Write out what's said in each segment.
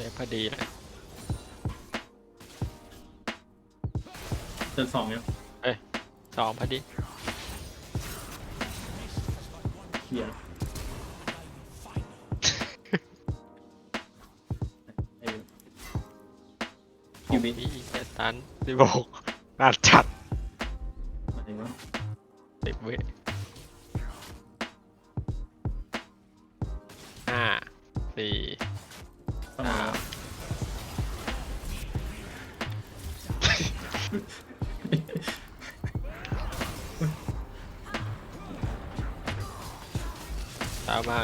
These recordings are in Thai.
เลยพอดีเลยเจอสองเนี่ยสองพอดีเขียนไอ้คิวบิพี่เจตันสิบหกน่าจัดหมายถึงว่าสิบวิห้าสี่ ต้องมาตามมา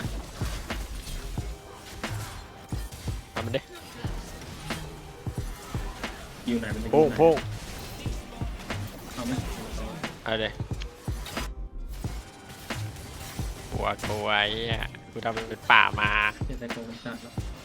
ทำมันดิอยู่ไหนมันจะโป้งอยู่ไหนโป้งเอาไหมเอาเลยหัวกลัวไอ้อะกูทำเป็นป่ามาเจอแต่โกงมันจัดแล้วว้าว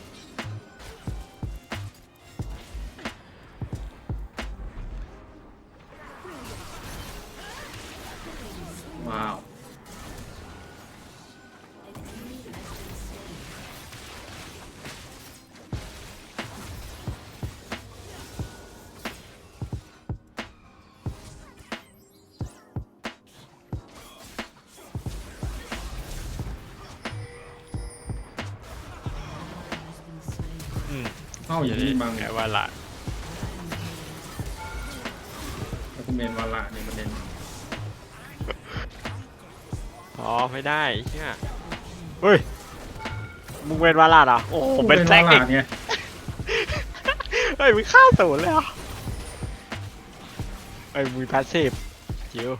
เข้าอย่างนี้บางแค่ว่าละแล้วคุณเมนวาระในประเด็นอ๋อไม่ได้เนี่ยเฮ้ยมึงเป็นวาลาดเหรอโอ้โหเป็นแซกวาอีกระเนี่ยเฮ้ยมึงฆ่าศูนย์เลยเหรอเฮ้ยมึงพาสซีฟจิว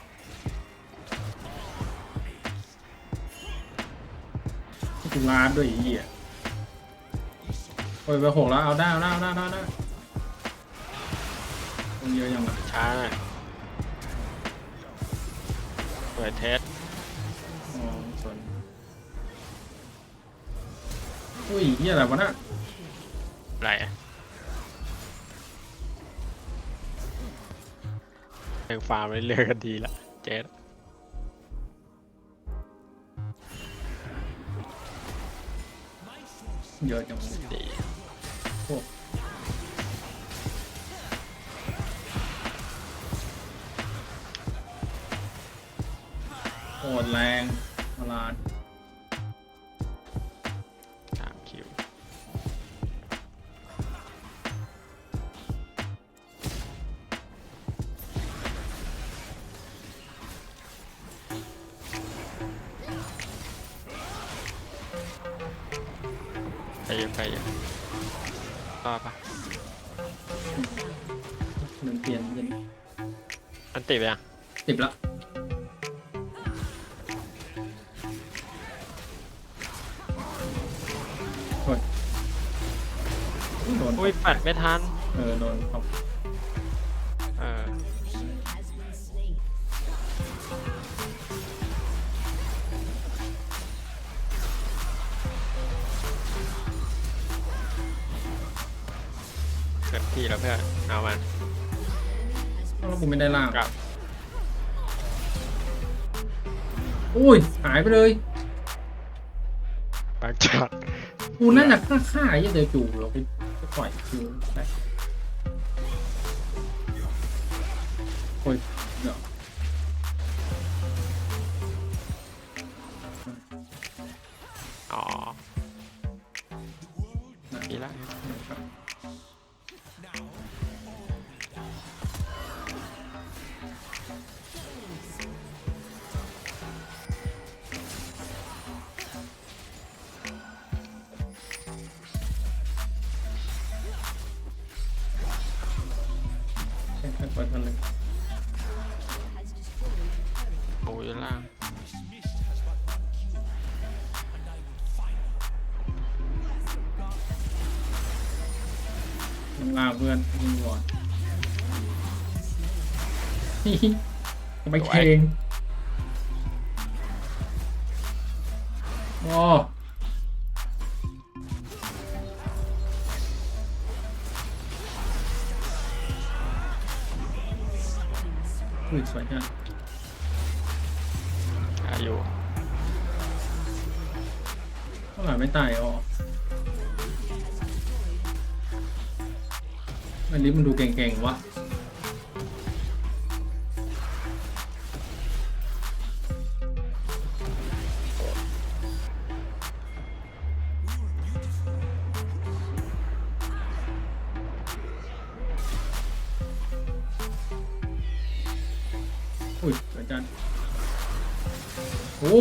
คุณร้านด้วยไอ้เหี้ย โอ้ยไปหกแล้วเอาได้เอาได้เอาได้เอาได้ตรงเยอะยังไงช้าหน่อยเปิดเทสอ๋อส่วนอุ้ยเหี้ยอะไรวะน่ะอะไรอะเรื่องฟาร์มเรื่อยๆกันดีละเจ๊ เยอะจังวะดีโหดแรงพลาด ไปอยู่ไปอยู่รอดปะหนึ่งเปลี่ยนเป็นอันติไปยังสิบละโอ้ยโดนอุ้ยปัดไม่ทัน เออโดนเขา ที่แล้วเพื่อนเอามันแล้วกูไม่ได้ล่างกลับอุ้ยหายไปเลยบางจัดกูนั่นน่ะฆ่าฆ่าไอ้เหี้ยเดียวจู่เราไปไปปล่อยคิวไปโอ้ยเดี๋ยวอ๋อนะมีละ ใช่ค่อยๆกันเลยโอ้ยล่างลงล่างเพื่อนยิงก่อนนี่ทำไมเคงโอ้ อุ้สวยจังอายุเท่าไหร่ไม่ตายอ๋ออันนี้มันดูเก่งๆว่ะ อุ้ยอาจารย์โอ้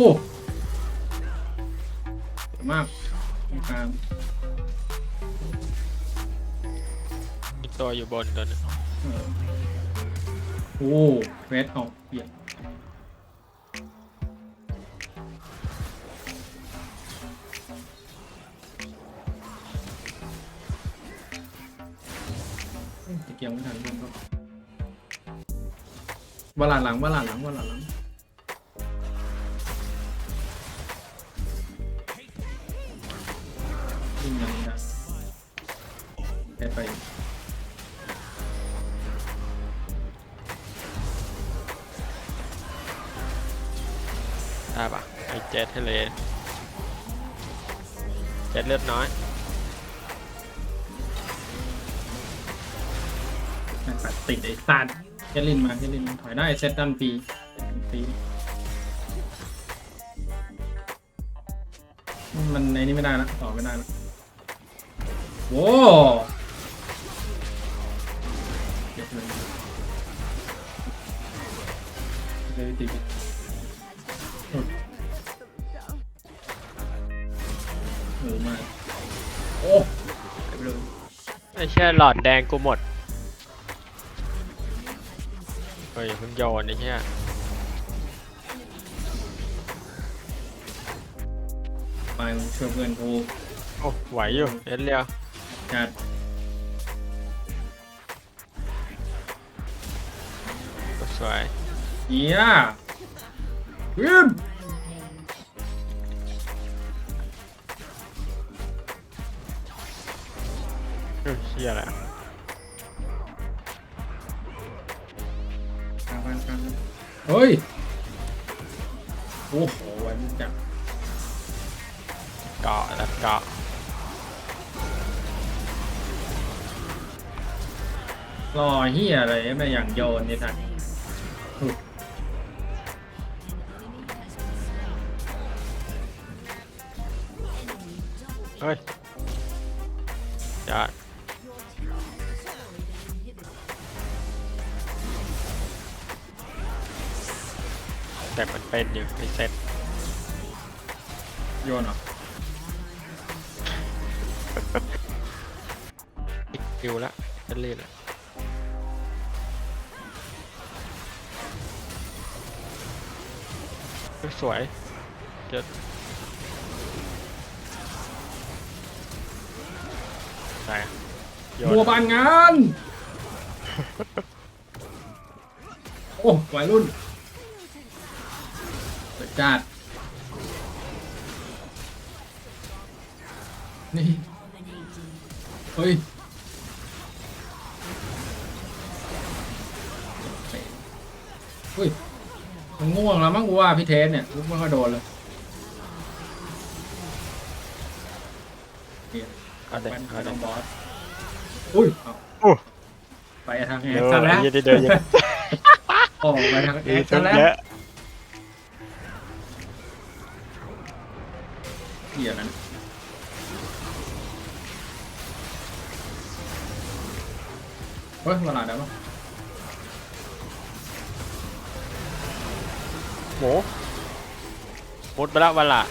สวยมากตรงกลางมีตัวอยู่บนตัวนึงเออโอ้เฟสเอาเปลี่ยนเอ้ยจะเกี่ยวไม่ทันเพื่อนครับ วาลานหลังวาลานหลังวาลานหลังวิ่งยังไม่ได้แค่ไปได้ปะไอเจ็ดทะเลเจ็ดเลือดน้อยแม่งปัดติดไอ้สัตว์ แคลินมาแคลินถอยได้เซตดันปีปีมันในนี้ไม่ได้ละต่อไม่ได้ละโว้เก็บเลยเลยติดโอ้ยเออมาโอ้หไปเลยไอเชี่ยหลอดแดงกูหมด ฮ้ยอย่าเพิ่งโยนไอ้เชี่ยไปมึงช่วยเพื่อนกูโอ้ไหวอยู่เอ็นเรียวจัดสวยเฮียวิมเฮ้ยเชี่ยอะไร อะเฮ้ย โอ้โหวันจับเกาะแล้วเกาะรอเฮียอะไรไม่อย่างโยนนี่ทันอุ๊ยเฮ้ยยอด แต่มันเป็นอยู่ไม่เสร็จโยนเหรออีกคิวละเป็นรีดละเฮ้ยสวยเจ็ดไหนอะโยนบัวบานงาน โอ้วัยรุ่นเปิด จัด นี่ เฮ้ยเฮ้ยมันง่วงแล้วมั้งกูว่าพี่เทสเนี่ยลุกไม่ค่อยโดนเลยเปลี่ยนเอาเด็กมันเอาต้เด็อกงบอสอุ้ยเอาโอ้ไปทางแอเดี๋กยวซะแล้วเดี๋ยวเดี๋ยวเดี๋ยวออกไปทางแอเดี๋ยวกซะแล้วเยอะ เหี้ยนั้นเฮ้ยเวลาได้ปะหมูมุดไปแล้ววันละ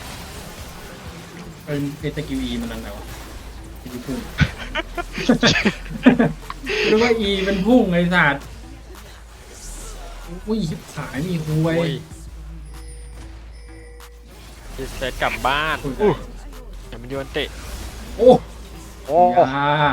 เอ็นเอสกิวอีมันนั่นไหนวะสกิลพุ่ง หรือว่าอีเป็นพุ่งไอ้สัตว์อุ้ยชิบหายมีคุย โอ้ย รีเซ็ตกลับบ้านคุยอู้เดี๋ยวมันโยนเตะโอ้โอ้ยา